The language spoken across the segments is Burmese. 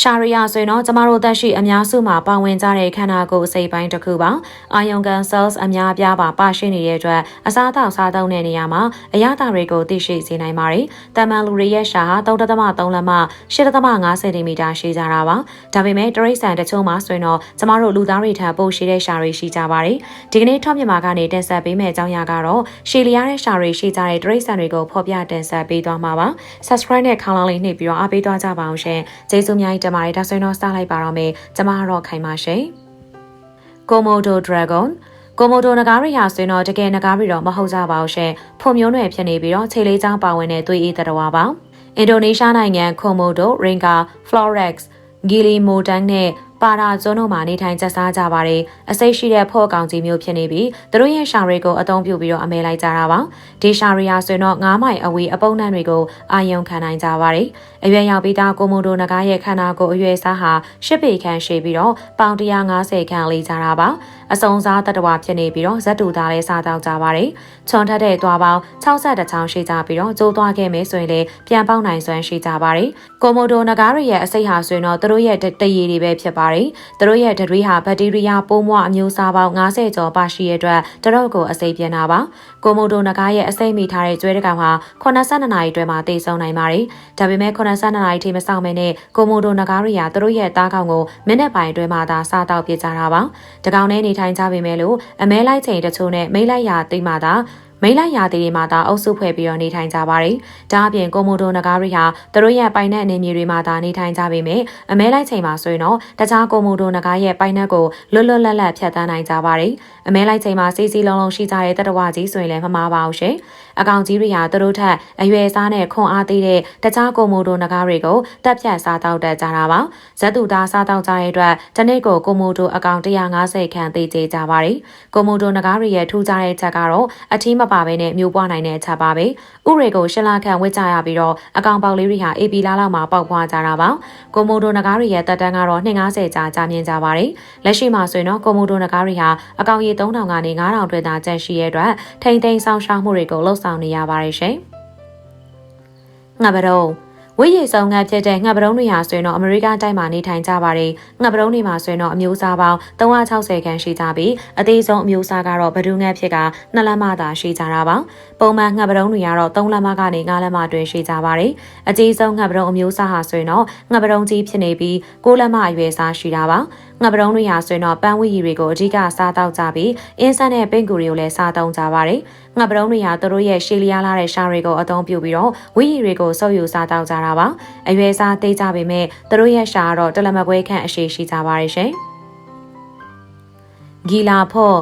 ရှာရီယာဆိုရင်တော့ကျမတို့သက်ရှိအများစုမှာပါဝင်ကြတဲ့ခန္ဓာကိုယ်အစိတ်ပိုင်းတစ်ခုပါအာယုံကန် cells အများအပြားပါပါရှိနေတဲ့အတွက်အစားအသောက်စားသုံးတဲ့နေရာမှာအရသာတွေကိုသိရှိစေနိုင်ပါတယ်တမန်လူတွေရဲ့ရှာဟာ3.3လက်မှ8.5 cm ရှိကြတာပါဒါပေမဲ့တရိတ်ဆန်တချို့မှာဆိုရင်တော့ကျမတို့လူသားတွေထံပိုရှိတဲ့ရှာတွေရှိကြပါတယ်ဒီကနေ့ထောက်မြန်မာကနေတင်ဆက်ပေးမယ့်အကြောင်းအရာကတော့ရှီလီယာတဲ့ရှာတွေရှိကြတဲ့တရိတ်ဆန်တွေကိုဖော်ပြတင်ဆက်ပေးသွားမှာပါ subscribe နဲ့ခေါင်းလောင်းလေးနှိပ်ပြီးတော့အားပေးသွားကြပါအောင်ရှင်ကျေးဇူးများကြီးတင်ပါတယ်ဒါဆိုရင်တော့စလိုက်ပါတော့မယ်ကျမကတော့ခိုင်ပါရှင် Komodo Dragon ကိုမိုဒိုနဂါရီဟာဆိုရင်တော့တကယ်နဂါရီတော့မဟုတ်ကြပါဘူးရှင်။ဖွံ့မျိုးနွယ်ဖြစ်နေပြီးတော့ခြေလေးချောင်းပါဝင်တဲ့သွေးအေးတတော်ပါ။အင်ဒိုနီးရှားနိုင်ငံကိုမိုဒိုရင်ဂါ Florex ဂီလီမိုတန်နဲ့ ပါရာဇွန်းတို့မှာနေထိုင်ကျစားကြပါတယ်အစိတ်ရှိတဲ့ဖော့ကောင်ကြီးမျိုးဖြစ်နေပြီးသူတို့ရဲ့ရှာတွေကိုအသုံးပြုပြီးတော့အမဲလိုက်ကြတာပါဒီရှာရီယာဆိုရင်တော့9မိုင်အဝေးအပုံနှံတွေကိုအာယုံခံနိုင်ကြပါတယ်အရွယ်ရောက်ပြီးသားကိုမိုဒိုနဂါရဲ့ခန္ဓာကိုယ်အရွယ်စားဟာရှစ်ပေခန့်ရှိပြီးတော့ပေါင်150ခန့်လေးကြတာပါအစုံစားတတဝဖြစ်နေပြီးတော့ဇက်တူသားလေးစားတောက်ကြပါတယ်ချွန်ထက်တဲ့သွားပေါင်း62ချောင်းရှိကြပြီးတော့ကျိုးသွားခဲ့မယ်ဆိုရင်လည်းပြန်ပေါက်နိုင်စွမ်းရှိကြပါတယ်ကိုမိုဒိုနဂါရီရဲ့အစိတ်ဟာဆိုရင်တော့သူတို့ရဲ့တရည်တွေပဲဖြစ်ပါတယ်သူတို့ရဲ့ဒတွေးဟာဘက်တီးရီးယားပိုးမွအမျိုးအစားပေါင်း90ကျော်ပါရှိတဲ့အတွက်တတော့ကိုအစိတ်ပြင်းတာပါကိုမိုဒိုနဂါရဲ့အစိတ်မိထားတဲ့ကျွဲတကောင်ဟာ82နာရီအတွင်းမှာတည်ဆုံနိုင်ပါတယ်ဒါပေမဲ့82နာရီထိမဆောင်မနဲ့ကိုမိုဒိုနဂါရီယာသူတို့ရဲ့သားကောင်ကိုမိနစ်ပိုင်းအတွင်းမှာသာစားတောက်ပြကြတာပါတကောင်နဲ့နေထိုင်ကြပေမဲ့လို့အမဲလိုက်ချိန်တချို့နဲ့မိလိုက်ရာတိတ်မှသာ မိလိုက်ရာတီတွေမှာသာအုပ်စုဖွဲ့ပြီးတော့နေထိုင်ကြပါတယ်။ဒါအပြင်ကိုမိုဒိုနဂါရီဟာသူတို့ရဲ့ပိုင်နက်အနေမြေတွေမှာသာနေထိုင်ကြပေမဲ့အမဲလိုက်ချိန်မှာဆိုရင်တော့တခြားကိုမိုဒိုနဂါရဲ့ပိုင်နက်ကိုလွတ်လွတ်လပ်လပ်ဖြတ်တန်းနိုင်ကြပါတယ်။အမဲလိုက်ချိန်မှာစီစီလုံးလုံးရှိကြတဲ့တတဝကြီးဆိုရင်လည်းမမှားပါဘူးရှင်။အကောင်ကြီးတွေဟာသူတို့ထက်အရွယ်စားနဲ့ခွန်အားသေးတဲ့တခြားကိုမိုဒိုနဂါတွေကိုတက်ဖြတ်စားတောက်တတ်ကြတာပါ။ဇက်တူသားစားတောက်ကြတဲ့အတွက်တနေ့ကိုကိုမိုဒိုအကောင်150ခန့်သေးသေးကြပါတယ်။ကိုမိုဒိုနဂါတွေရဲ့ထူးခြားတဲ့ချက်ကတော့အထီးမပါဘဲနဲ့မျိုးပွားနိုင်တဲ့ချက်ပါပဲဥရေကိုရှလခန့်ဝစ်ကြရပြီးတော့အကောင်ပေါက်လေးတွေဟာ AP လာလောက်မှာပေါက်ဖွားကြတာပါကိုမိုဒိုနဂါတွေရဲ့တက်တန်းကတော့250ကြာကြာမြင့်ကြပါတယ်လက်ရှိမှာဆိုရင်တော့ကိုမိုဒိုနဂါတွေဟာအကောင်ရေ3000ကနေ9000အတွက်သာကျန်ရှိရဲ့အတွက်ထိမ့်သိမ်းဆောင်ရှောက်မှုတွေကိုလှုပ်ဆောင်နေရပါတယ်ရှင်ငါဘတော့ ဝိရည်ဆောင်ငါဖြစ်တဲ့ငှက်ပရုံးတွေဟာဆိုရင်တော့အမေရိကန်တိုင်းမှာနေထိုင်ကြပါတယ်။ငှက်ပရုံးတွေမှာဆိုရင်တော့အမျိုးအစားပေါင်း360ခန်းရှိကြပြီးအသေးဆုံးအမျိုးအစားကတော့ဘဒူငှက်ဖြစ်က2လက်မသာရှိကြတာပါ။ပုံမှန်ငှက်ပရုံးတွေကတော့3လက်မကနေ5လက်မတွင်ရှိကြပါတယ်။အကြီးဆုံးငှက်ပရုံးအမျိုးအစားဟာဆိုရင်တော့ငှက်ပရုံးကြီးဖြစ်နေပြီး6လက်မအရွယ်စားရှိတာပါ။ငှက်ပရုံးတွေဟာဆိုရင်တော့ပန်းဝီရီတွေကိုအဓိကစားတောက်ကြပြီးအင်းဆက်နဲ့ပင်ကူတွေကိုလည်းစားသုံးကြပါတယ်။ငှက်ပရုံးတွေဟာသူတို့ရဲ့ရှေးလျားလာတဲ့ရှားတွေကိုအသုံးပြုပြီးတော့ဝီရီတွေကိုစုပ်ယူစားတောက်ကြတာပါအရွယ်စားသေးကြပေမဲ့သူတို့ရဲ့ရှာကတော့တလမကွဲခန့်အရှိရှိကြပါရဲ့ရှင်ဂီလာဖော့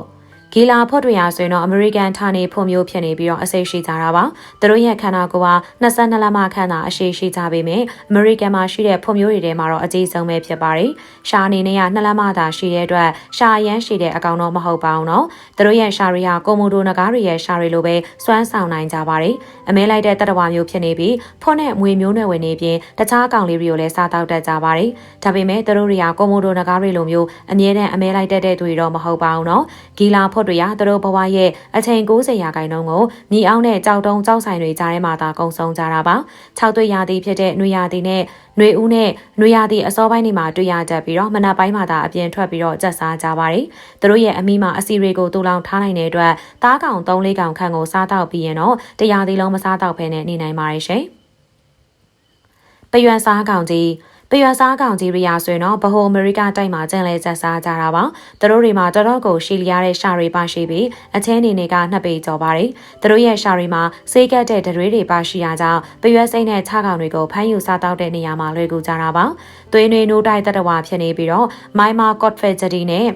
ဂီလာဖော့တွေဟာဆိုရင်တော့အမေရိကန်ဌာနေဖွံ့မျိုးဖြစ်နေပြီးတော့အစိတ်ရှိကြတာပါသူတို့ရဲ့ခန္ဓာကိုယ်ဟာ22လမခန့်သာအရှိရှိကြပေမဲ့အမေရိကန်မှာရှိတဲ့ဖွံ့မျိုးတွေထဲမှာတော့အကြီးဆုံးပဲဖြစ်ပါတယ်ရှာအနေနဲ့က2လမသာရှိတဲ့အတွက်ရှာရမ်းရှိတဲ့အကောင်တော့မဟုတ်ပါဘူးနော်သူတို့ရဲ့ရှာရီဟာကိုမိုဒိုနဂါရီရဲ့ရှာရီလိုပဲစွမ်းဆောင်နိုင်ကြပါတယ်အမဲလိုက်တဲ့တတဝါမျိုးဖြစ်နေပြီးဖွနဲ့မွေမျိုးနွယ်ဝင်နေပြင်တခြားကောင်လေးတွေကိုလည်းစားတောက်တတ်ကြပါတယ်ဒါပေမဲ့သူတို့တွေကကိုမိုဒိုနဂါရီလိုမျိုးအမြဲတမ်းအမဲလိုက်တတ်တဲ့သူတွေတော့မဟုတ်ပါဘူးနော်ဂီလာဖော့တ်တွေဟာသူတို့ဘဝရဲ့အချိန်90ရာခိုင်နှုန်းကိုညီအောင်နဲ့ကြောက်တုံးကြောက်ဆိုင်တွေကြားထဲမှာသာကုံဆုံးကြတာပါ။၆တွေ့ရာသီဖြစ်တဲ့နွေရာသီနဲ့နွေဦးနဲ့နွေရာသီအစောပိုင်းတွေမှာတွေ့ရကြပြီးတော့မနက်ပိုင်းမှာသာအပြင်ထွက်ပြီးတော့ကြက်စားကြပါတယ်။သူတို့ရဲ့အမိမှာအစီတွေကိုတူလောင်ထားနိုင်တဲ့အတွက်တားကောင်၃လေးကောင်ခန့်ကိုစားတော့ပြီးရင်တော့တရာသီလုံးမစားတော့ဘဲနဲ့နေနိုင်ပါတယ်ရှင်။ပယွမ်စားကောင်ကြီး ပရွာစားကောင်ကြီးရီယာဆိုရင်တော့ဗဟိုအမေရိကတိုက်မှာကျန်လဲဆက်စားကြတာပါသူတို့တွေမှာတော်တော်ကိုရှီလီယာတဲ့ရှာတွေပါရှိပြီးအချင်းနေနေကနှစ်ပေကျော်ပါတယ်သူတို့ရဲ့ရှာတွေမှာစေးကတ်တဲ့ဒရွေးတွေပါရှိရကြောင်းပရွာစိမ့်တဲ့ခြားကောင်တွေကိုဖမ်းယူစားတောက်တဲ့နေရာမှာလွယ်ကူကြတာပါသွေးနွေနိုးတိုက်တတဝါဖြစ်နေပြီးတော့မိုင်မာကော့ဖက်ဂျတီနဲ့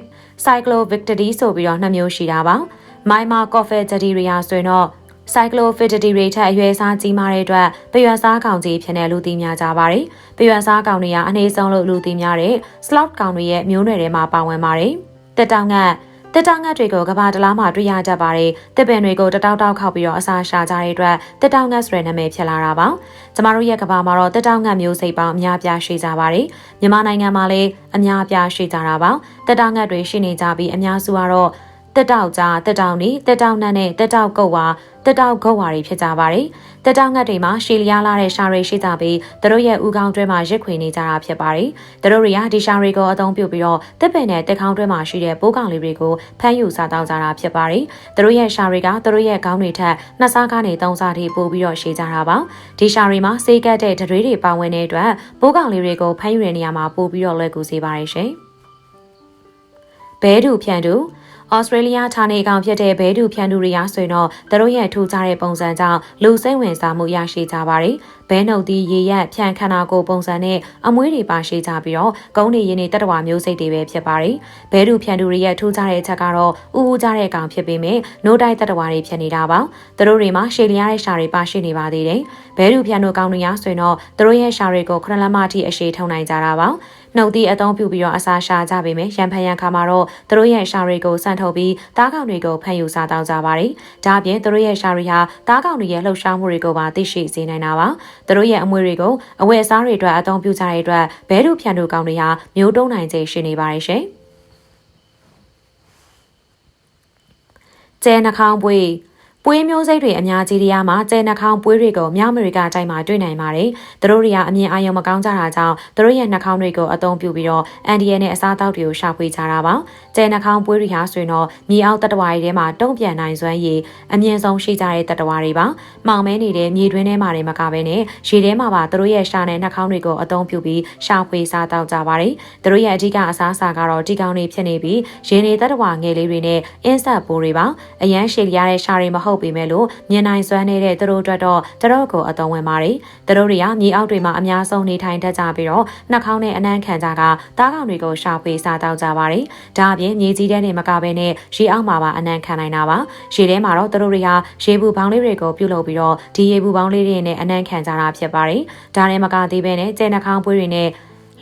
ဆိုင်ကလိုဗစ်တဒီဆိုပြီးတော့နှစ်မျိုးရှိတာပါမိုင်မာကော့ဖက်ဂျတီရီယာဆိုရင်တော့ cyclophytidity တွေထက်အရွယ်စားကြီးမားတဲ့အတွက်ပရွက်စားကောင်ကြီးဖြစ်တဲ့လူသိများကြပါတယ်။ပရွက်စားကောင်တွေကအနည်းဆုံးလို့လူသိများတဲ့ slot ကောင်တွေရဲ့မျိုးနွယ်ထဲမှာပါဝင်ပါတယ်။တက်တောင်ငတ်တက်တောင်ငတ်တွေကိုကဘာတလားမှာတွေ့ရတတ်ပါတယ်။တစ်ပင်တွေကိုတတောက်တောက်ခောက်ပြီးတော့အစာရှာကြတဲ့အတွက်တက်တောင်ငတ်ဆိုတဲ့နာမည်ဖြစ်လာတာပါ။ကျမတို့ရဲ့ကဘာမှာတော့တက်တောင်ငတ်မျိုးစိတ်ပေါင်းအများပြားရှိကြပါတယ်။မြန်မာနိုင်ငံမှာလည်းအများပြားရှိကြတာပါ။တက်တောင်ငတ်တွေရှိနေကြပြီးအများစုကတော့ တတက်တောက်ကြားတက်တောက်နီတက်တောက်နတ်နဲ့တက်တောက်ကုတ်ဝါတက်တောက်ကုတ်ဝါတွေဖြစ်ကြပါတယ်။တက်တောက်ငတ်တွေမှာရှီလျားလာတဲ့ရှာတွေရှိကြပြီးသူတို့ရဲ့ဥကောင်းတွဲမှာရစ်ခွေနေကြတာဖြစ်ပါတယ်။သူတို့တွေကဒီရှာတွေကိုအသုံးပြုပြီးတော့တက်ပင်နဲ့တက်ခေါင်းတွဲမှာရှိတဲ့ပိုးကောင်လေးတွေကိုဖမ်းယူစားတောက်ကြတာဖြစ်ပါတယ်။သူတို့ရဲ့ရှာတွေကသူတို့ရဲ့ခေါင်းတွေထက်နှစ်စားကနေသုံးစားထိပိုပြီးတော့ရှည်ကြတာပါ။ဒီရှာတွေမှာစေးကတ်တဲ့ဒရွေးတွေပါဝင်တဲ့အတွက်ပိုးကောင်လေးတွေကိုဖမ်းယူတဲ့နေရာမှာပိုပြီးတော့လွယ်ကူစေပါတယ်ရှင်။ဘဲတူဖြန့်တူ ဩစတြေးလျဌာနေကောင်ဖြစ်တဲ့ဘဲတူဖြန်တူရီယာဆိုရင်တော့သူတို့ရဲ့ထူးခြားတဲ့ပုံစံကြောင့်လူစိတ်ဝင်စားမှုရရှိကြပါတယ်။ဘဲနှုတ်သီးရေရက်ဖြန်ခန္ဓာကိုယ်ပုံစံနဲ့အမွှေးတွေပါရှိကြပြီးတော့ကုန်းနေရင်းနေတတဝမျိုးစိတ်တွေပဲဖြစ်ပါတယ်။ဘဲတူဖြန်တူရီရဲ့ထူးခြားတဲ့အချက်ကတော့ဥဥကြတဲ့ကောင်ဖြစ်ပေမဲ့နိုးတိုက်တတဝတွေဖြစ်နေတာပါ။သူတို့တွေမှာရှည်လျားတဲ့ရှာတွေပါရှိနေပါသေးတယ်။ဘဲတူဖြန်တူကောင်တွေရဆိုရင်တော့သူတို့ရဲ့ရှာတွေကိုခရလမအထိအရှိထုံနိုင်ကြတာပါ။ နှုတ်သီးအသုံးပြုပြီးတော့အစာရှာကြပေမဲ့ရံဖန်ရံခါမှာတော့သူတို့ရဲ့ရှာတွေကိုစန့်ထုတ်ပြီးတားကောင်တွေကိုဖန်ယူစားတောင်းကြပါတယ်။ဒါအပြင်သူတို့ရဲ့ရှာတွေဟာတားကောင်တွေရဲ့လှုပ်ရှားမှုတွေကိုပါသိရှိစေနိုင်တာပါ။သူတို့ရဲ့အမွေတွေကိုအဝယ်အစားတွေအတွက်အသုံးပြုကြတဲ့အတွက်ဘဲတို့ဖြန်တို့ကောင်တွေဟာမျိုးတုံးနိုင်ခြင်းရှိနေပါတယ်ရှင်။ကျဲနှာခေါင်းပွေး ပွေးမျိုးစိတ်တွေအများကြီးတရားမှာကျဲနှာခေါင်းပွေးတွေကိုမြောက်အမေရိကတိုင်းမှာတွေ့နိုင်ပါတယ်။သူတို့တွေကအမြင်အာရုံမကောင်းကြတာကြောင့်သူတို့ရဲ့နှာခေါင်းတွေကိုအသုံးပြုပြီးတော့အန်ဒီယယ်နဲ့အစားအသောက်တွေကိုရှာဖွေကြတာပါ။ကျဲနှာခေါင်းပွေးတွေဟာဆိုရင်တော့မြေအောက်တတဝါတွေထဲမှာတုံ့ပြန်နိုင်စွမ်းရည်အမြင့်ဆုံးရှိကြတဲ့တတဝါတွေပါ။မောင်မဲနေတဲ့မြေတွင်းထဲမှာတွေမကဘဲနဲ့ရေထဲမှာပါသူတို့ရဲ့ရှာနဲ့နှာခေါင်းတွေကိုအသုံးပြုပြီးရှာဖွေစားတောက်ကြပါတယ်။သူတို့ရဲ့အဓိကအစားအစာကတော့ဒီကောင်တွေဖြစ်နေပြီးရေနေတတဝါငယ်လေးတွေနဲ့အင်းဆက်ပိုးတွေပါ။အရန်ရှည်ရတဲ့ရှာတွေမဟုတ်ပေမဲ့လို့မြင်နိုင်စွမ်းနေတဲ့သူတို့အတွက်တော့တတော့ကိုအသုံးဝင်ပါတယ်။သူတို့တွေကမြေအောက်တွေမှာအများဆုံးနေထိုင်တတ်ကြပြီးတော့နှာခေါင်းနဲ့အနှံ့ခံကြကတားကောင်တွေကိုရှာဖွေစားတောက်ကြပါတယ်။ဒါအပြင်မြေကြီးတဲ့နေမကဘဲနဲ့ရေအောက်မှာပါအနှံ့ခံနိုင်တာပါ။ရေထဲမှာတော့သူတို့တွေကရေဘူးပေါင်းလေးတွေကိုပြုတ်လုပ်ပြီးတော့ဒီရေဘူးပေါင်းလေးတွေနဲ့အနှံ့ခံကြတာဖြစ်ပါတယ်။ဒါနဲ့မကသေးဘဲနဲ့ကျဲနှာခေါင်းပွေးတွေနဲ့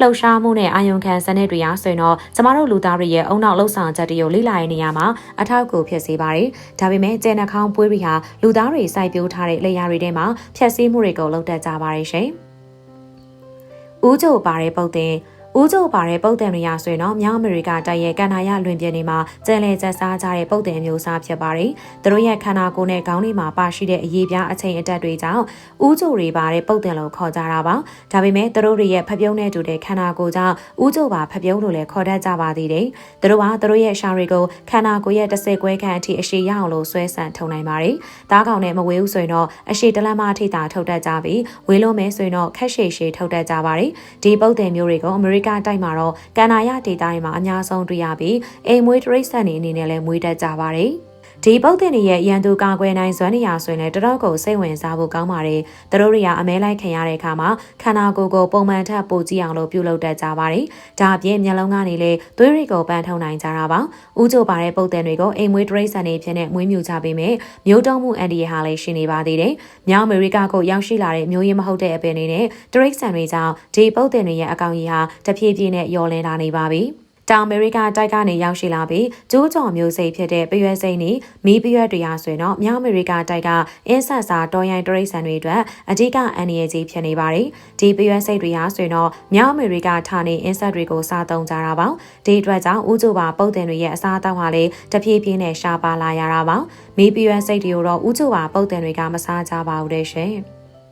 လှုပ်ရှားမှုနဲ့အာယုံခံစနစ်တွေအားဆိုရင်တော့ကျမတို့လူသားတွေရဲ့အုံနောက်လှုပ်ဆောင်ချက်တွေကိုလေ့လာရတဲ့နေရာမှာအထောက်အကူဖြစ်စေပါတယ်။ဒါပေမဲ့ကျဲနှာခေါင်းပွေးတွေဟာလူသားတွေစိုက်ပျိုးထားတဲ့လေယာတွေထဲမှာဖြည့်ဆည်းမှုတွေကိုလုပ်တတ်ကြပါတယ်ရှင်။ဦးကျိုပါတဲ့ပုတ်တင် ဦးကျိုပါတဲ့ပုတ်တန်တွေရဆိုရင်တော့မြောက်အမေရိကတိုက်ရဲ့ကန်နာရလွင်ပြင်တွေမှာကျန်လေကျစားကြတဲ့ပုတ်တန်မျိုးစားဖြစ်ပါတယ်။သူတို့ရဲ့ခန္ဓာကိုယ်နဲ့ခေါင်းတွေမှာပါရှိတဲ့အရေးပြားအချိန်အတက်တွေကြောင့်ဦးကျိုတွေပါတဲ့ပုတ်တန်လို့ခေါ်ကြတာပါ။ဒါပေမဲ့သူတို့တွေရဲ့ဖပြုံးနဲ့တူတဲ့ခန္ဓာကိုယ်ကြောင့်ဦးကျိုပါဖပြုံးလို့လည်းခေါ်တတ်ကြပါသေးတယ်။သူတို့ကသူတို့ရဲ့ရှာတွေကိုခန္ဓာကိုယ်ရဲ့တစ်စက်ခွဲခန့်အထိအရှိရအောင်လို့ဆွဲဆန့်ထုံနိုင်ပါတယ်။သားကောင်နဲ့မဝေးဘူးဆိုရင်တော့အရှိတလမ်းမအထိတာထုတ်တတ်ကြပြီးဝေးလို့မဲဆိုရင်တော့ခက်ရှည်ရှည်ထုတ်တတ်ကြပါတယ်။ဒီပုတ်တန်မျိုးတွေကိုအမေရိကတိုက်မှာတော့ကန်နာရဒေတာတွေမှာအများဆုံးတွေ့ရပြီးအိမ်မွေးတရိတ်ဆန်တွေအနေနဲ့လည်းမွေးတတ်ကြပါတယ်။ ဒီပုတ်တင်တွေရဲ့ရန်သူကာကွယ်နိုင်စွမ်းနေရာဆိုရင်လည်းတတော့ကိုစိတ်ဝင်စားဖို့ကောင်းပါတယ်။သူတို့တွေကအမဲလိုက်ခံရတဲ့အခါမှာခန္ဓာကိုယ်ကိုပုံမှန်ထပ်ပိုကြည့်အောင်လို့ပြုလုပ်တတ်ကြပါတယ်။ဒါအပြင်မျက်လုံးကနေလေသွေးတွေကိုပန်းထုံနိုင်ကြတာပါ။ဥကြိုပါတဲ့ပုတ်တင်တွေကိုအိမ်မွေးတရိတ်ဆန်တွေဖြစ်နေမွေးမြူကြပေမဲ့မျိုးတုံးမှုအန်ဒီဟာလည်းရှိနေပါသေးတယ်။မြောက်အမေရိကကိုရောက်ရှိလာတဲ့မျိုးရင်းမဟုတ်တဲ့အပင်တွေနဲ့တရိတ်ဆန်တွေကြောင့်ဒီပုတ်တင်တွေရဲ့အကောင်ကြီးဟာတဖြည်းဖြည်းနဲ့ယော်လင်းလာနေပါပြီ။ တောင်အမေရိကတိုက်ကနေရောက်ရှိလာပြီးကျိုးကြော်မျိုးစိတ်ဖြစ်တဲ့ပရွယ်စိတ်နဲ့မီးပရွက်တွေအားဆိုရင်တော့မြောက်အမေရိကတိုက်ကအင်းဆက်စာတော်ရိုင်းတရိတ်ဆန်တွေအတွက်အဓိကအန္တရာယ်ကြီးဖြစ်နေပါတယ်။ဒီပရွယ်စိတ်တွေအားဆိုရင်တော့မြောက်အမေရိကဌာနေအင်းဆက်တွေကိုစားသုံးကြတာပါ။ဒီအတွက်ကြောင့်ဥကြပါပုတ်တင်တွေရဲ့အစားအသောက်ဟာလည်းတဖြည်းဖြည်းနဲ့ရှားပါလာရတာပါ။မီးပရွက်စိတ်တွေကိုတော့ဥကြပါပုတ်တင်တွေကမစားကြပါဘူးတဲ့ရှင်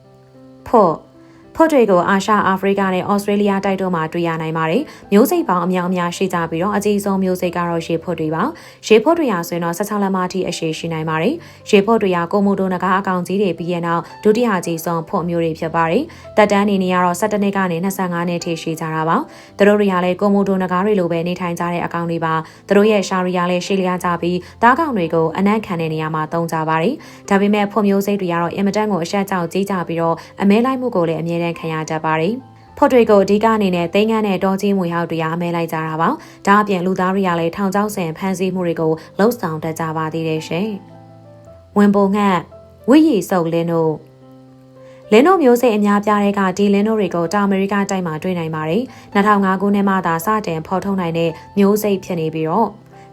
။ဖို့ ဖော့တွေကိုအာရှအာဖရိကနဲ့ဩစတြေးလျတိုက်တို့မှာတွေ့ရနိုင်ပါတယ်။မျိုးစိတ်ပေါင်းအများအများရှိကြပြီးတော့အကြီးဆုံးမျိုးစိတ်ကတော့ရေဖော့တွေပါ။ရေဖော့တွေရာဆိုရင်တော့16လက်မအထိအရှိရှိနိုင်ပါတယ်။ရေဖော့တွေရာကိုမိုတိုနဂါအကောင်ကြီးတွေပြီးရနောက်ဒုတိယကြီးဆုံးဖော့မျိုးတွေဖြစ်ပါတယ်။တက်တန်းနေနေရတော့17နှစ်ကနေ25နှစ်ထိရှိကြတာပါ။သူတို့တွေကလည်းကိုမိုတိုနဂါတွေလိုပဲနေထိုင်ကြတဲ့အကောင်တွေပါ။သူတို့ရဲ့ရှာရီယာလည်းရှိလျားကြပြီးတားကောင်တွေကိုအနက်ခံတဲ့နေရာမှာတုံးကြပါတယ်။ဒါပေမဲ့ဖော့မျိုးစိတ်တွေကတော့အင်မတန်ကိုအဆက်ကြောက်ကြီးကြပြီးတော့အမဲလိုက်မှုကိုလည်းအမြဲတမ်းခံရတတ်ပါတယ်။ဖော်တွေကိုအဓိကအနေနဲ့သိန်းကန်းနဲ့တောကြီးမွေဟောက်တွေအမဲလိုက်ကြတာပါ။ဒါအပြင်လူသားတွေကလည်းထောင်ချောက်ဆင်ဖမ်းဆီးမှုတွေကိုလှုပ်ဆောင်တတ်ကြပါသေးတယ်ရှင်။ဝင်ပုံငှက်ဝိရီစုပ်လင်းတို့လင်းတို့မျိုးစိတ်အများပြားတဲ့ကဒီလင်းတို့တွေကိုတောင်အမေရိကတိုက်မှာတွေ့နိုင်ပါတယ်။2005ခုနှစ်မှသာစတင်ဖော်ထုတ်နိုင်တဲ့မျိုးစိတ်ဖြစ်နေပြီးတော့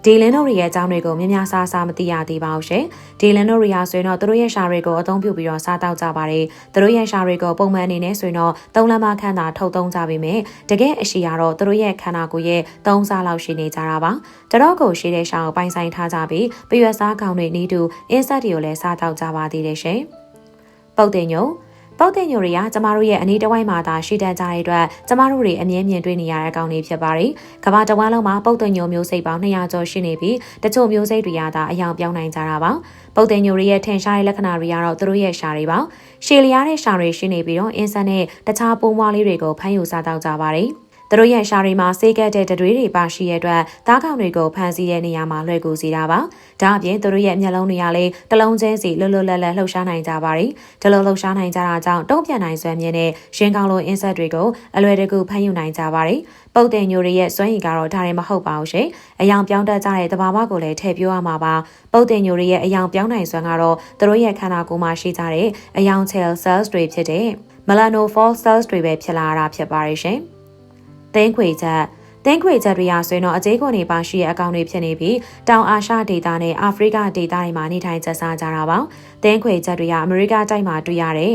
ဒီလင်းတို့ရဲ့အကြောင်းတွေကိုများများစားစားမသိရသေးပါဘူးရှင်ဒီလင်းတို့ရာဆိုရင်တော့သူတို့ရဲ့ရှာတွေကိုအသုံးပြုပြီးတော့စားတောက်ကြပါတယ်သူတို့ရဲ့ရှာတွေကိုပုံမှန်အနေနဲ့ဆိုရင်တော့သုံးလမ်းမခန့်တာထုတ်သုံးကြပေမဲ့တကယ်အရှိကတော့သူတို့ရဲ့ခန္ဓာကိုယ်ရဲ့သုံးစားလောက်ရှိနေကြတာပါတတော့ကိုရှိတဲ့ရှာကိုပိုင်ဆိုင်ထားကြပြီးပရွက်စားကောင်တွေနီးတူအင်းဆက်တွေကိုလည်းစားတောက်ကြပါသေးတယ်ရှင်ပုတ်တင်ညုံ ပုတ်တင်ညိုတွေကကျမတို့ရဲ့အနီးတစ်ဝိုက်မှာသာရှိတတ်ကြတဲ့အတွက်ကျမတို့တွေအမြဲမြင်တွေ့နေရတဲ့အကောင်တွေဖြစ်ပါတယ်။ကမ္ဘာတစ်ဝန်းလုံးမှာပုတ်တင်ညိုမျိုးစိတ်ပေါင်း200ကျော်ရှိနေပြီးတချို့မျိုးစိတ်တွေကသာအယောင်ပြောင်းနိုင်ကြတာပါ။ပုတ်တင်ညိုတွေရဲ့ထင်ရှားတဲ့လက္ခဏာတွေကတော့သူတို့ရဲ့ရှာတွေပါ။ရှည်လျားတဲ့ရှာတွေရှိနေပြီးတော့အင်းဆက်နဲ့တခြားပိုးမွားလေးတွေကိုဖမ်းယူစားတောက်ကြပါတယ်။ သူတို့ရဲ့ရှာတွေမှာဆေးကက်တဲ့တတွေးတွေပါရှိတဲ့အတွက်သားကောင်တွေကိုဖမ်းဆီးတဲ့နေရာမှာလွှဲကူစီတာပါ။ဒါအပြင်သူတို့ရဲ့မျက်လုံးတွေကလည်းတလုံးချင်းစီလွတ်လွတ်လပ်လပ်လှုပ်ရှားနိုင်ကြပါတယ်။ဒီလိုလှုပ်ရှားနိုင်ကြတာကြောင့်တုံ့ပြန်နိုင်စွမ်းမြင့်တဲ့ရှင်ကောင်လိုအင်းဆက်တွေကိုအလွယ်တကူဖမ်းယူနိုင်ကြပါတယ်။ပုတ်တင်ညိုတွေရဲ့စွမ်းရည်ကတော့ဒါရင်မဟုတ်ပါဘူးရှင်။အယောင်ပြောင်းတတ်ကြတဲ့တဘာဝကိုလည်းထည့်ပြောရမှာပါ။ပုတ်တင်ညိုတွေရဲ့အယောင်ပြောင်းနိုင်စွမ်းကတော့သူတို့ရဲ့ခန္ဓာကိုယ်မှာရှိကြတဲ့အယောင် cell cells တွေဖြစ်တဲ့ melanophore cells တွေပဲဖြစ်လာတာဖြစ်ပါတယ်ရှင်။ သင်းခွေချက်တင်းခွေချက်တွေဟာဆိုရင်တော့အကျေးခွန်နေပါရှိတဲ့အကောင့်တွေဖြစ်နေပြီးတောင်အာရှဒေသနဲ့အာဖရိကဒေသတွေမှာနေထိုင်ကျဆကြတာပါ။တင်းခွေချက်တွေဟာအမေရိကတိုက်မှာတွေ့ရတဲ့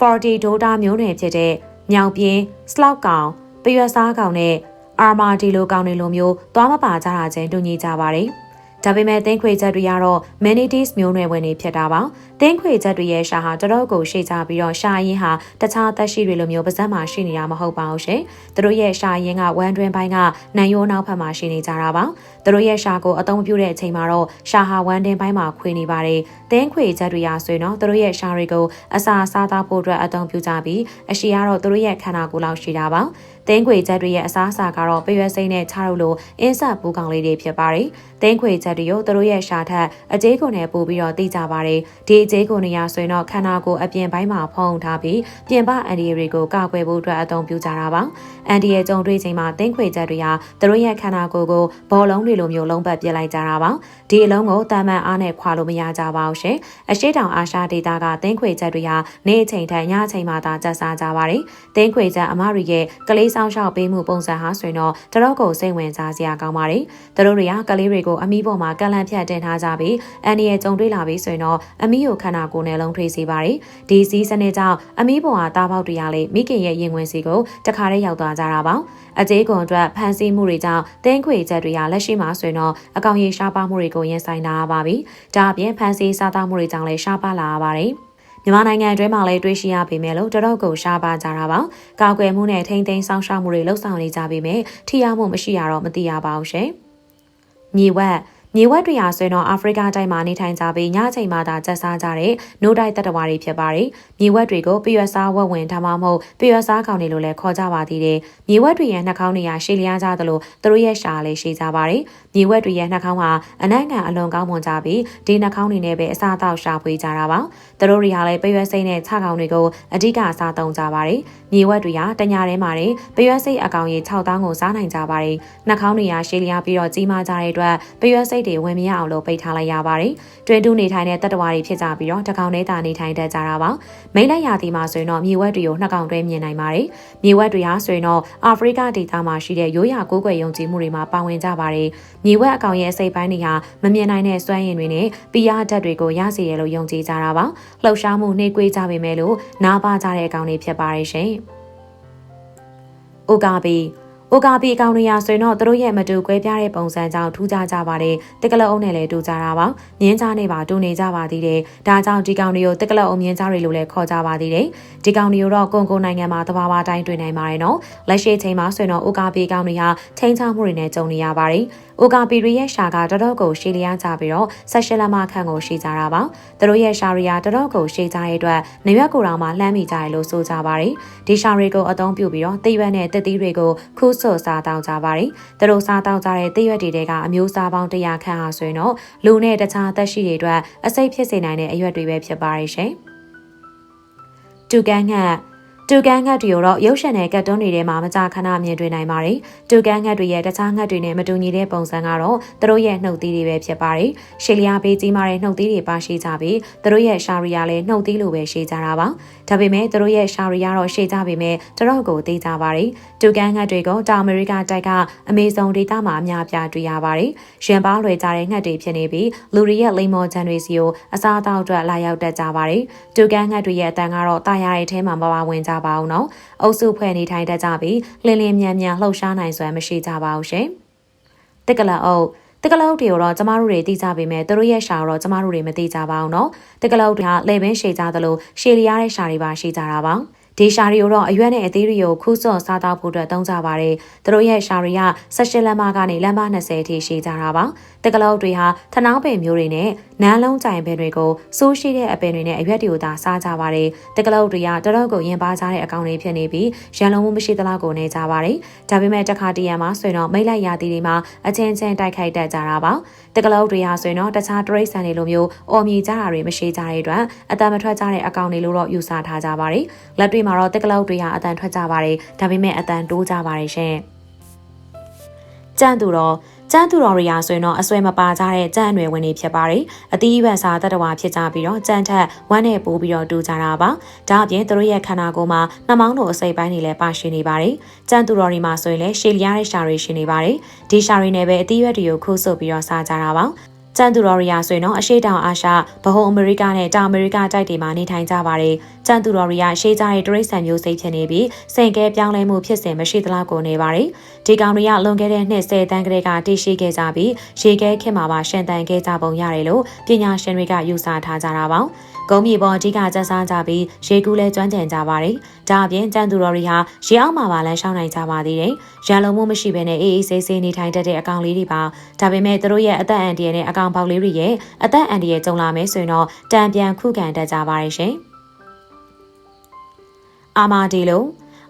40ဒေါတာမျိုးနွယ်ဖြစ်တဲ့မြောင်ပြင်းစလောက်ကောင်ပရွက်စားကောင်နဲ့အာမာဒီလိုကောင်တွေလိုမျိုးသွားမပါကြတာချင်းတူညီကြပါတယ်။ ဒါပေမဲ့သင်းခွေချက်တွေကတော့ manatees မျိုးနွယ်ဝင်တွေဖြစ်တာပါ။သင်းခွေချက်တွေရဲ့ရှာဟာတတော့ကိုရှေ့ချပြီးတော့ရှာရင်းဟာတခြားသက်ရှိတွေလိုမျိုးပါဇက်မှာရှိနေတာမဟုတ်ပါဘူးရှင်။သူတို့ရဲ့ရှာရင်းကဝမ်းတွင်းပိုင်းကနံရိုးနောက်ဖက်မှာရှိနေကြတာပါ။သူတို့ရဲ့ရှာကိုအသုံးပြုတဲ့အချိန်မှာတော့ရှာဟာဝမ်းတွင်းပိုင်းမှာခွေနေပါတယ်။သင်းခွေချက်တွေရာဆိုရင်တော့သူတို့ရဲ့ရှာတွေကိုအစာစားသားဖို့အတွက်အသုံးပြုကြပြီးအရှိကတော့သူတို့ရဲ့ခန္ဓာကိုယ်လောက်ရှိတာပါ။ သင်းခွေချက်တွေရဲ့အစားအစာကတော့ပရွက်စိမ့်နဲ့ချားတို့လိုအင်းဆက်ပူကောင်လေးတွေဖြစ်ပါတယ်။သင်းခွေချက်တွေကိုသူတို့ရဲ့ရှာထက်အကျေးကုန်နဲ့ပို့ပြီးတော့သိကြပါတယ်။ဒီအကျေးကုန်တွေရဆိုရင်တော့ခန္ဓာကိုယ်အပြင်ပိုင်းမှာဖုံးထားပြီးပြင်ပအန်ဒီတွေကိုကာကွယ်ဖို့အတွက်အသုံးပြုကြတာပါ။အန်ဒီရဲ့ကြုံတွေ့ချိန်မှာသင်းခွေချက်တွေဟာသူတို့ရဲ့ခန္ဓာကိုယ်ကိုဘောလုံးတွေလိုမျိုးလုံးပတ်ပြစ်လိုက်ကြတာပါ။ဒီအလုံးကိုတာမန်အားနဲ့ခွာလို့မရကြပါဘူးရှင်။အရှိတောင်အာရှဒေသကသင်းခွေချက်တွေဟာနေ့အချိန်ထက်ညအချိန်မှသာကျဆာကြပါတယ်။သင်းခွေချက်အမရီရဲ့ကလေးစောင့်ရှောက်ပေးမှုပုံစံဟာဆိုရင်တော့တတော့ကိုစိတ်ဝင်စားစရာကောင်းပါတယ်။သူတို့တွေကကလေးတွေကိုအမီးပေါ်မှာကလန့်ဖြတ်တင်ထားကြပြီးအန်ဒီရဲ့ကြုံတွေ့လာပြီးဆိုရင်တော့အမီးကိုခန္ဓာကိုယ်နဲ့လုံးထွေးစေပါတယ်။ဒီစီးစနစ်ကြောင့်အမီးပေါ်ဟာတားပေါက်တရားလေးမိခင်ရဲ့ရင်ဝင်စီကိုတခါတည်းရောက်သွားကြတာပါ။အကျေးကွန်အတွက်ဖန်ဆီးမှုတွေကြောင့်တင်းခွေချက်တွေကလက်ရှိမှာဆိုရင်တော့အကောင်ရေရှားပါမှုတွေကိုရင်ဆိုင်လာရပါပြီ။ဒါအပြင်ဖန်ဆီးစားသားမှုတွေကြောင့်လည်းရှားပါလာရပါတယ်။ မြန်မာနိုင်ငံအတွင်းမှာလည်းတွေ့ရှိရပေမဲ့လို့တတော့ကိုရှားပါကြတာပါ။ကာကွယ်မှုနဲ့ထိမ့်သိမ်းဆောင်ရှောက်မှုတွေလှုပ်ဆောင်နေကြပေမဲ့ထိရောက်မှုမရှိရတော့မသိရပါဘူးရှင်။မြေဝက်မြေဝက်တွေဟာဆိုရင်တော့အာဖရိကတိုက်မှာနေထိုင်ကြပြီးညချိန်မှသာကျက်စားကြတဲ့နိုးတိုက်တတဝါတွေဖြစ်ပါတယ်။မြေဝက်တွေကိုပြရွက်စားဝက်ဝင်ဒါမှမဟုတ်ပြရွက်စားကောင်တွေလို့လည်းခေါ်ကြပါသေးတယ်။မြေဝက်တွေရဲ့နှာခေါင်းတွေကရှည်လျားကြသလိုသူတို့ရဲ့ရှာလည်းရှည်ကြပါတယ်။မြေဝက်တွေရဲ့နှာခေါင်းကအနံ့ကန်အလွန်ကောင်းမွန်ကြပြီးဒီနှာခေါင်းတွေနဲ့ပဲအစားအသောက်ရှာဖွေကြတာပါ။ သူတို့တွေဟာလည်းပြရွက်စိမ့်နဲ့ခြေကောင်တွေကိုအဓိကအစားသုံးကြပါတယ်။မြေဝက်တွေကတညာထဲမှာတင်ပြရွက်စိတ်အကောင်ရေ6တောင်းကိုစားနိုင်ကြပါတယ်။နှာခေါင်းတွေကရှည်လျားပြီးတော့ကြီးမားကြတဲ့အတွက်ပြရွက်စိတ်တွေဝင်မရအောင်လို့ပိတ်ထားလိုက်ရပါတယ်။တွင်တူနေထိုင်တဲ့တပ်တော်တွေဖြစ်ကြပြီးတော့တကောင်နဲ့တာနေထိုင်တတ်ကြတာပါ။မိလိုက်ရာသီမှာဆိုရင်တော့မြေဝက်တွေကိုနှစ်ကောင်တွဲမြင်နိုင်ပါတယ်။မြေဝက်တွေဟာဆိုရင်တော့အာဖရိကဒေသမှာရှိတဲ့ရိုးရာကိုးကွယ်ယုံကြည်မှုတွေမှာပါဝင်ကြပါတယ်။မြေဝက်အကောင်ရဲ့အစိပ်ပိုင်းတွေဟာမမြင်နိုင်တဲ့စွမ်းရည်တွေနဲ့ပီယာဓာတ်တွေကိုရစေရလို့ယုံကြည်ကြတာပါ။လှုပ်ရှားမှုနှိကွေးကြပေမဲ့လို့နားပါကြတဲ့အကောင်တွေဖြစ်ပါတယ်ရှင်။အိုကာဘီ။ အိုကာပီအကောင်တွေရာဆိုရင်တော့သူတို့ရဲ့မတူကွဲပြားတဲ့ပုံစံကြောင့်ထူးခြားကြပါတယ်။တက်ကလအုပ်နဲ့လည်းတူကြတာပါ။မြင်းကြားနဲ့ပါတူနေကြပါသေးတယ်။ဒါကြောင့်ဒီကောင်တွေကိုတက်ကလအုပ်မြင်းကြားတွေလို့လည်းခေါ်ကြပါသေးတယ်။ဒီကောင်တွေကိုတော့ကွန်ကိုနိုင်ငံမှာတဘာဝတိုင်းတွေ့နိုင်ပါတယ်နော်။လက်ရှိချိန်မှာဆိုရင်တော့အိုကာပီအကောင်တွေဟာချိန်ချမှုတွေနဲ့ကြုံနေရပါတယ်။။အိုကာပီရီရဲ့ရှာကတတော့ကိုရှေးလျားကြပြီးတော့ဆက်ရှလမခန့်ကိုရှေးကြတာပါ။သူတို့ရဲ့ရှာရီယာတတော့ကိုရှေးကြတဲ့အတွက်နေရွက်ကိုတောင်မှလှမ်းမိကြတယ်လို့ဆိုကြပါတယ်။ဒီရှာရီကိုအသုံးပြုပြီးတော့တိရွက်နဲ့တက်သီးတွေကိုခူးဆွစားတောင်းကြပါတယ်။သူတို့စားတောင်းကြတဲ့တိရွက်တွေကအမျိုးအစားပေါင်း100ခန့်ဟာဆိုရင်တော့လူနဲ့တခြားသက်ရှိတွေအတွက်အစိတ်ဖြစ်စေနိုင်တဲ့အရွက်တွေပဲဖြစ်ပါတယ်ရှင်။တူကန်ငှက် တတူကန်ငှက်တွေကိုတော့ရုပ်ရှင်နဲ့ကတ်တွန်းတွေထဲမှာမကြာခဏမြင်တွေ့နိုင်ပါတယ်။တူကန်ငှက်တွေရဲ့တခြားငှက်တွေနဲ့မတူညီတဲ့ပုံစံကတော့သူတို့ရဲ့နှုတ်သီးတွေပဲဖြစ်ပါတယ်။ရှေလျာဘေးကြီးမားတဲ့နှုတ်သီးတွေပါရှိကြပြီးသူတို့ရဲ့ရှာရီယာလည်းနှုတ်သီးလိုပဲရှိကြတာပါ။ဒါပေမဲ့သူတို့ရဲ့ရှာရီယာတော့ရှိကြပေမဲ့တတော့ကိုသိကြပါတယ်။တူကန်ငှက်တွေကိုတောင်အမေရိကတိုက်ကအမေဇုန်ဒေသမှာအများပြားတွေ့ရပါတယ်။ရင်ပါလွယ်ကြတဲ့ငှက်တွေဖြစ်နေပြီးလူတွေရဲ့လိမ္မော်ချန်တွေစီကိုအစားအသောက်အတွက်လာရောက်တက်ကြပါတယ်။တူကန်ငှက်တွေရဲ့အတန်ကတော့တာယာရဲ့အဲထဲမှာမပါဝင်ကြပါဘူးနော်။အုပ်စုဖွဲ့နေထိုင်တတ်ကြပြီးလင်းလင်းမြန်မြန်လှုပ်ရှားနိုင်စွမ်းမရှိကြပါဘူးရှင်။တက်ကလအုပ်တကလောက်တွေကိုတော့ကျမတို့တွေသိကြပေမဲ့သူတို့ရဲ့ရှာတော့ကျမတို့တွေမသိကြပါဘူးเนาะတကလောက်တွေကလေပင်ရှည်ကြသလိုရှည်လျားတဲ့ရှာတွေပါရှိကြတာပါဒီရှာရီကိုတော့အရွက်နဲ့အသေးတွေကိုခူးစော့စားတော့ဖို့အတွက်သုံးကြပါတယ်။သူတို့ရဲ့ရှာရီက16လမ်းမကနေလမ်းမ20အထိရှိကြတာပါ။ တကလောက်တွေဟာထနောင်းပင်မျိုးတွေနဲ့နန်းလုံးကြိုင်ပင်တွေကိုစိုးရှိတဲ့အပင်တွေနဲ့အရွက်တွေကိုသာစားကြပါတယ်။တကလောက်တွေကတတော့ကိုရင်ပါကြတဲ့အကောင်တွေဖြစ်နေပြီးရန်လုံးမှုမရှိသလောက်ကိုနေကြပါတယ်။ဒါပေမဲ့တခါတရံမှာဆိုရင်တော့မိတ်လိုက်ရာသီတွေမှာအချင်းချင်းတိုက်ခိုက်တတ်ကြတာပါ။တကလောက်တွေဟာဆိုရင်တော့တခြားတရိတ်ဆန်တွေလိုမျိုးအော်မြည်ကြတာတွေမရှိကြတဲ့အတွက်အတမထွက်ကြတဲ့အကောင်တွေလို့တော့ယူဆထားကြပါတယ်။လက်တွေမှာတော့တက်ကလောက်တွေဟာအတန်ထွက်ကြပါတယ်ဒါပေမဲ့အတန်တိုးကြပါတယ်ရှင်ကြံ့သူတော့ ကျန်းသူတော်ရီယာဆိုရင်တော့အစွဲမပါကြတဲ့ကြံ့အနွယ်ဝင်တွေဖြစ်ပါတယ်။အသီးအရွက်စားတတဝါဖြစ်ကြပြီးတော့ကြံ့ထက်ဝမ်းနဲ့ပိုးပြီးတော့တူကြတာပါ။ဒါအပြင်သူတို့ရဲ့ခန္ဓာကိုယ်မှာနှမောင်းတို့အစိပ်ပိုင်းတွေလည်းပါရှိနေပါတယ်။ကြံ့သူတော်ရီမှာဆိုရင်လည်းရှည်လျားတဲ့ရှာတွေရှိနေပါတယ်။ဒီရှာတွေနဲ့ပဲအသီးအရွက်တွေကိုခိုးဆုပ်ပြီးတော့စားကြတာပါ။ ကျန်သူတော်ရီယာဆိုရင်တော့အရှိတောင်အာရှဗဟိုအမေရိကနဲ့တောင်အမေရိကတိုက်တွေမှာနေထိုင်ကြပါတယ်။ကျန်သူတော်ရီယာရှေးကြတဲ့တရိတ်ဆန်မျိုးစိတ်ဖြစ်နေပြီးစိန်ကဲပြောင်းလဲမှုဖြစ်စဉ်မရှိသလောက်ကိုနေပါတယ်။ဒီကောင်တွေကလွန်ခဲ့တဲ့နှစ်10တန်းကလေးကတည်ရှိခဲ့ကြပြီးရေခဲခင်မှာပါရှင်တန်ခဲ့ကြပုံရတယ်လို့ပညာရှင်တွေကယူဆထားကြတာပါ။ ဂုံမြေပေါ်အဓိကကျဆန်းကြပြီးရေကူးလဲကျွမ်းကျင်ကြပါတယ်။ဒါအပြင်ကျန်သူတော်တွေဟာရေအောက်မှာပါလမ်းရှောင်းနိုင်ကြပါသေးတယ်။ရန်လုံးမှုမရှိဘဲနဲ့အေးအေးဆေးဆေးနေထိုင်တတ်တဲ့အကောင်လေးတွေပါ။ဒါပေမဲ့သူတို့ရဲ့အသက်အန္တရာယ်နဲ့အကောင်ပေါက်လေးတွေရဲ့အသက်အန္တရာယ်ကြုံလာမယ်ဆိုရင်တော့တံပြန်ခုခံတတ်ကြပါရဲ့ရှင်။အာမာဒီလို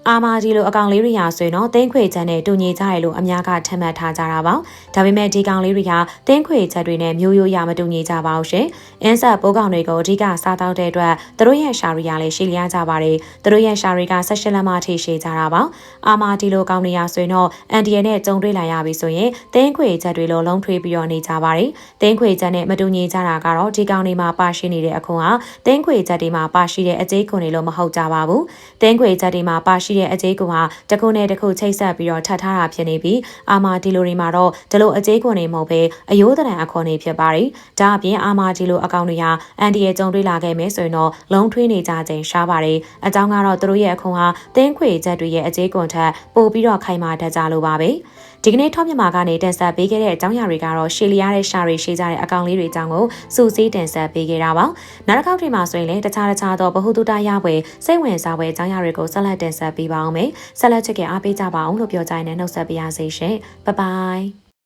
အာမာဒီလိုအကောင်လေးတွေဟာဆိုရင်တော့တင်းခွေချက်နဲ့တူညီကြတယ်လို့အများကထင်မှတ်ထားကြတာပါဒါပေမဲ့ဒီကောင်လေးတွေကတင်းခွေချက်တွေနဲ့မျိုးရိုးရမတူညီကြပါဘူးရှင်အင်းဆက်ပိုးကောင်တွေကိုအဓိကစားတောက်တဲ့အတွက်သူတို့ရဲ့ရှာရီယာလည်းရှိလျားကြပါတယ်သူတို့ရဲ့ရှာရီကဆက်ရှလမထိရှိကြတာပါအာမာဒီလိုကောင်တွေဟာဆိုရင်တော့အန်ဒီယနဲ့ကြုံတွေ့လာရပြီဆိုရင်တင်းခွေချက်တွေလိုလုံးထွေးပြီးတော့နေကြပါတယ်တင်းခွေချက်နဲ့မတူညီကြတာကတော့ဒီကောင်တွေမှာပါရှိနေတဲ့အခွန်ဟာတင်းခွေချက်တွေမှာပါရှိတဲ့အကျိခွန်တွေလို့မဟုတ်ကြပါဘူးတင်းခွေချက်တွေမှာပါရှိတဲ့အကြေးကွန်ဟာတခုနဲ့တခုချိတ်ဆက်ပြီးတော့ထပ်ထားတာဖြစ်နေပြီးအာမာဒီလိုတွေမှာတော့ဒီလိုအကြေးကွန်တွေမဟုတ်ပဲအယိုးတရံအခွန်တွေဖြစ်ပါတယ်။ဒါအပြင်အာမာဒီလိုအကောင့်တွေဟာအန်တီရဲ့ကြုံတွေ့လာခဲ့မယ်ဆိုရင်တော့လုံးထွေးနေကြခြင်းရှားပါတယ်။အကြောင်းကတော့သူတို့ရဲ့အခွန်ဟာတင်းခွေချက်တွေရဲ့အကြေးကွန်ထက်ပိုပြီးတော့ခိုင်မာတတ်ကြလို့ပါပဲ။ ဒီကနေ့ထောက်မြန်မာကနေတင်ဆက်ပေးခဲ့တဲ့အကြောင်းအရာတွေကတော့ရှေလျားတဲ့ရှာတွေရှိကြတဲ့အကောင့်လေးတွေအကြောင်းကိုစုစည်းတင်ဆက်ပေးခဲ့တာပါနောက်တစ်ခေါက်ဒီမှာဆိုရင်လည်းတခြားတခြားသောဗဟုသုတရပွဲစိတ်ဝင်စားပွဲအကြောင်းအရာတွေကိုဆက်လက်တင်ဆက်ပေးပါအောင်မယ်ဆက်လက်ချက်ကအားပေးကြပါအောင်လို့ပြောကြရင်လည်းနှုတ်ဆက်ပါရစေရှင်ဘိုင်ဘိုင်